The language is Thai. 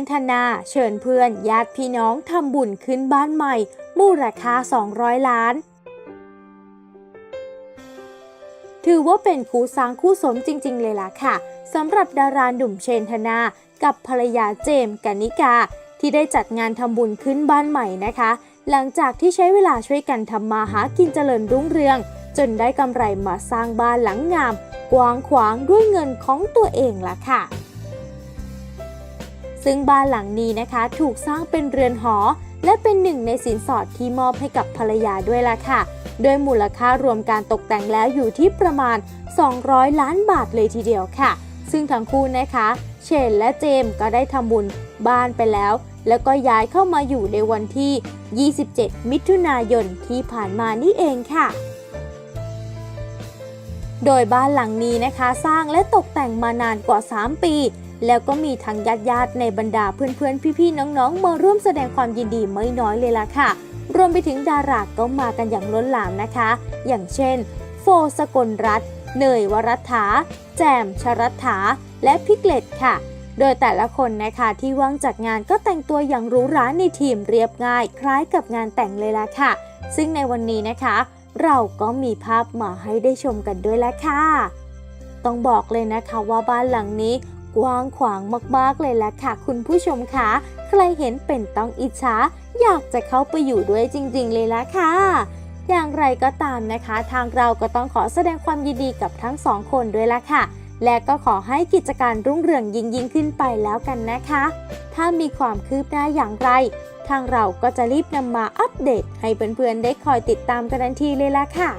นธนา เชิญเพื่อนญาติพี่น้องทำบุญขึ้นบ้านใหม่ มูลค่า 200 ล้าน ถือว่าเป็นคู่สร้างคู่สมจริง ๆ เลยล่ะค่ะสำหรับดาราหนุ่มเชนธนา กับภรรยาเจมส์กนิกา ที่ได้จัดงานทำบุญขึ้นบ้านใหม่นะคะ หลังจากที่ใช้เวลาช่วยกันทำมาหากินเจริญรุ่งเรือง จนได้กำไรมาสร้างบ้านหลังงาม กว้างขวางด้วยเงินของตัวเองล่ะค่ะ ซึ่งบ้านหลังนี้นะคะถูกสร้างเป็นเรือนหอ และเป็นหนึ่งในสินสอดที่มอบให้กับภรรยาด้วยล่ะค่ะ โดยมูลค่ารวมการตกแต่งแล้วอยู่ที่ประมาณ 200 ล้านบาทเลยทีเดียวค่ะ ซึ่งทั้งคู่นะคะ เชนและเจมส์ก็ได้ทำบุญบ้านไปแล้ว แล้วก็ย้ายเข้ามาอยู่ในวันที่ 27 มิถุนายนที่ผ่านมานี่เองค่ะโดยบ้านหลังนี้นะคะสร้างและตกแต่งมานานกว่า 3 ปี แล้วก็มีทั้งญาติญาติในบรรดาเพื่อนๆ พี่ๆ น้องๆ มาร่วมแสดงความยินดีไม่น้อยเลยล่ะค่ะ รวมไปถึงดาราก็มากันอย่างล้นหลามนะคะ อย่างเช่น โฟสกลรัตเนยวรัฐา แจมชรัฐา และพิกเลตค่ะ โดยแต่ละคนนะคะที่ว่างจากงานก็แต่งตัวอย่างหรูหราในทีมเรียบง่าย คล้ายกับงานแต่งเลยล่ะค่ะ ซึ่งในวันนี้นะคะ เราก็มีภาพมาให้ได้ชมกันด้วยแหละค่ะ ต้องบอกเลยนะคะว่าบ้านหลังนี้ กว้างขวางมากๆเลยแหละค่ะ คุณผู้ชมคะใครเห็นเป็นต้องอิจฉาอยากจะเข้าไปอยู่ด้วยจริง ๆ เลยละค่ะอย่างไรก็ตามนะคะ ทางเราก็ต้องขอแสดงความยินดีกับทั้งสองคนด้วยละค่ะ และก็ขอให้กิจการรุ่งเรืองยิ่งยิ่งขึ้นไปแล้วกันนะคะ ถ้ามีความคืบหน้าอย่างไร ทางเราก็จะรีบนำมาอัปเดต ให้เพื่อนๆได้คอยติดตามกันทันทีเลยละค่ะ